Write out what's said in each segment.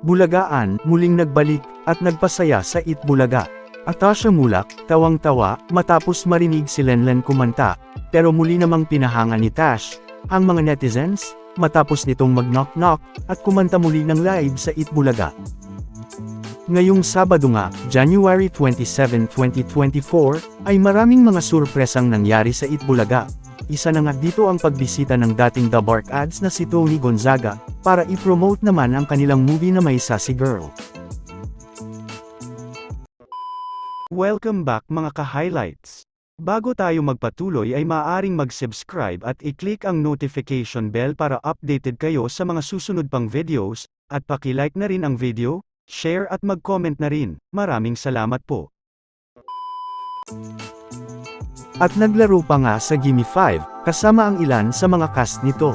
Bulagaan, muling nagbalik, at nagpasaya sa Itbulaga. Atasha Mulak, tawang-tawa, matapos marinig si Lenlen kumanta, pero muli namang pinahanga ni Tash, ang mga netizens, matapos nitong mag-knock-knock, at kumanta muli ng live sa Itbulaga. Ngayong Sabado nga, January 27, 2024, ay maraming mga surpresang nangyari sa Itbulaga. Isa na nga dito ang pagbisita ng dating The Bark Ads na si Tony Gonzaga, para i-promote naman ang kanilang movie na may sassy girl. Welcome back mga ka-highlights. Bago tayo magpatuloy ay maaaring mag-subscribe at i-click ang notification bell para updated kayo sa mga susunod pang videos, at paki-like na rin ang video, share at mag-comment na rin. Maraming salamat po. At naglaro pa nga sa Gimme 5, kasama ang ilan sa mga cast nito.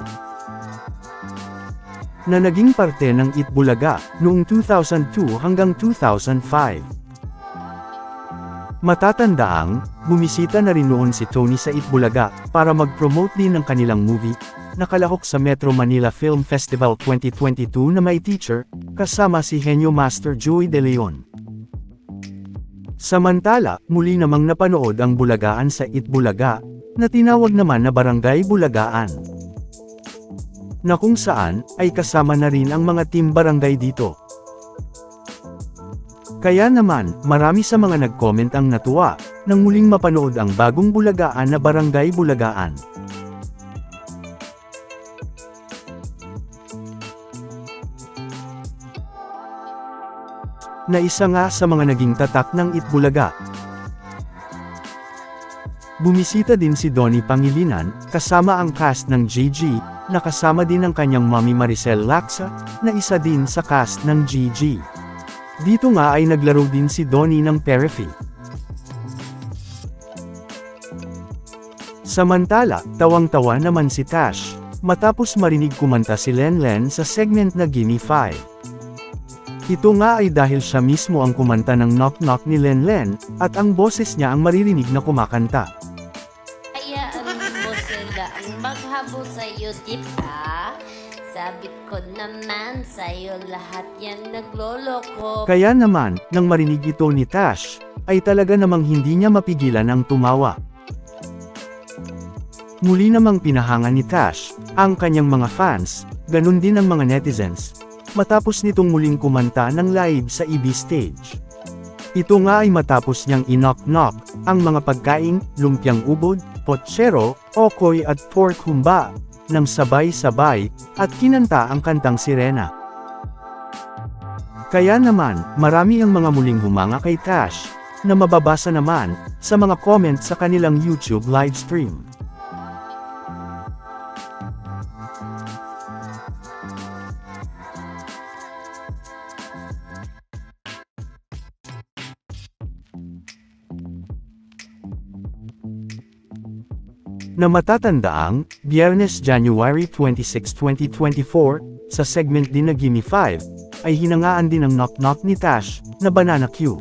Na naging parte ng Itbulaga, noong 2002 hanggang 2005. Matatandaang, bumisita na rin noon si Tony sa Itbulaga, para mag-promote din ng kanilang movie, nakalahok sa Metro Manila Film Festival 2022 na may teacher, kasama si Henyo Master Joey De Leon. Samantala, muli namang napanood ang Bulagaan sa Itbulaga, na tinawag naman na Barangay Bulagaan. Na kung saan, ay kasama na rin ang mga team barangay dito. Kaya naman, marami sa mga nag-comment ang natuwa, nang muling mapanood ang bagong Bulagaan na Barangay Bulagaan. Na isa nga sa mga naging tatak ng Itbulaga. Bumisita din si Donnie Pangilinan, kasama ang cast ng GG, na kasama din ang kanyang mommy Maricel Laksa, na isa din sa cast ng GG. Dito nga ay naglaro din si Donnie ng Perifi. Samantala, tawang-tawa naman si Tash, matapos marinig kumanta si Lenlen sa segment na Gimme 5. Ito nga ay dahil siya mismo ang kumanta ng Knock Knock ni Lenlen, at ang boses niya ang maririnig na kumakanta. Hayaan mo sila ang maghabo sa'yo, di ba? Sabi ko naman sa'yo lahat yan nagloloko. Kaya naman, nang marinig ito ni Tash, ay talaga namang hindi niya mapigilan ang tumawa. Muli namang pinahanga ni Tash, ang kanyang mga fans, ganun din ang mga netizens, matapos nitong muling kumanta ng live sa EB stage. Ito nga ay matapos niyang inok-knock, ang mga pagkain, lumpiang ubod, potsero, okoy at pork humba, ng sabay-sabay, at kinanta ang kantang sirena. Kaya naman, marami ang mga muling humanga kay Tash, na mababasa naman, sa mga comments sa kanilang YouTube livestream. na matatandaang, Biyernes January 26, 2024, sa segment din na Gimme 5, ay hinangaan din ang Knock Knock ni Tash, na Banana Q.